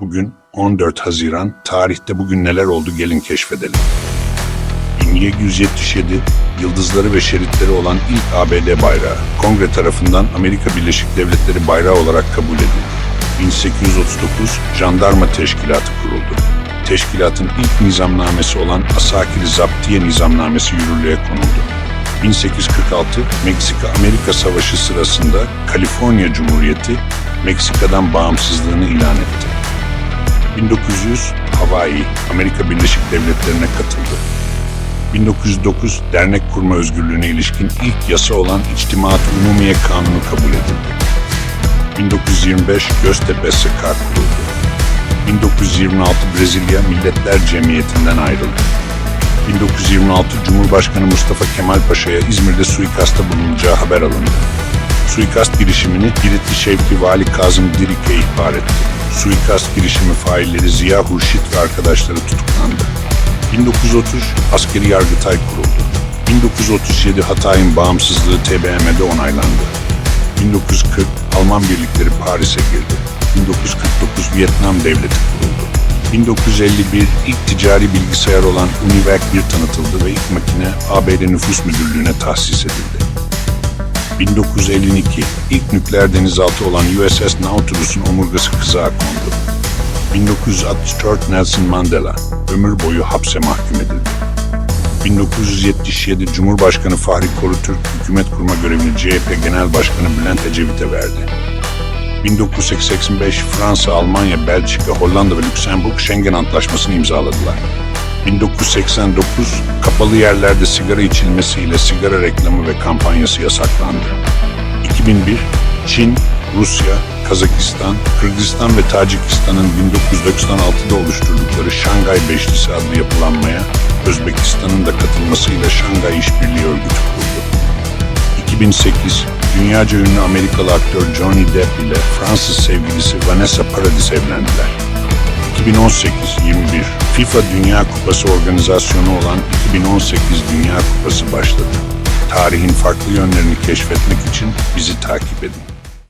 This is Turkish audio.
Bugün 14 Haziran, tarihte bugün neler oldu gelin keşfedelim. 1777, yıldızları ve şeritleri olan ilk ABD bayrağı, Kongre tarafından Amerika Birleşik Devletleri bayrağı olarak kabul edildi. 1839, Jandarma Teşkilatı kuruldu. Teşkilatın ilk nizamnamesi olan Asakir Zaptiye Nizamnamesi yürürlüğe konuldu. 1846 Meksika-Amerika Savaşı sırasında Kaliforniya Cumhuriyeti Meksika'dan bağımsızlığını ilan etti. 1900 Hawaii Amerika Birleşik Devletleri'ne katıldı. 1909 dernek kurma özgürlüğüne ilişkin ilk yasa olan İçtimaat Umumiye Kanunu kabul edildi. 1925 Göztepe SK kuruldu. 1926 Brezilya Milletler Cemiyeti'nden ayrıldı. 1926 Cumhurbaşkanı Mustafa Kemal Paşa'ya İzmir'de suikasta bulunacağı haber alındı. Suikast girişimini Giritli Şevki Vali Kazım Dirik'e ihbar etti. Suikast girişimi failleri Ziya Hurşit ve arkadaşları tutuklandı. 1930 Askeri Yargıtay kuruldu. 1937 Hatay'ın bağımsızlığı TBMM'de onaylandı. 1940 Alman birlikleri Paris'e girdi. 1949 Vietnam Devleti kuruldu. 1951 ilk ticari bilgisayar olan Univac 1 tanıtıldı ve ilk makine ABD Nüfus Müdürlüğü'ne tahsis edildi. 1952 ilk nükleer denizaltı olan USS Nautilus'un omurgası kızığa kondu. 1964 Nelson Mandela ömür boyu hapse mahkum edildi. 1977 Cumhurbaşkanı Fahri Korutürk hükümet kurma görevini CHP Genel Başkanı Bülent Ecevit'e verdi. 1985 Fransa, Almanya, Belçika, Hollanda ve Lüksemburg Schengen Antlaşması'nı imzaladılar. 1989 kapalı yerlerde sigara içilmesiyle sigara reklamı ve kampanyası yasaklandı. 2001 Çin, Rusya, Kazakistan, Kırgızistan ve Tacikistan'ın 1996'da oluşturdukları Şangay Beşlisi adlı yapılanmaya Özbekistan'ın da katılmasıyla Şangay İşbirliği Örgütü kuruldu. 2008 dünyaca ünlü Amerikalı aktör Johnny Depp ile Fransız sevgilisi Vanessa Paradis evlendiler. 2018-21 FIFA Dünya Kupası organizasyonu olan 2018 Dünya Kupası başladı. Tarihin farklı yönlerini keşfetmek için bizi takip edin.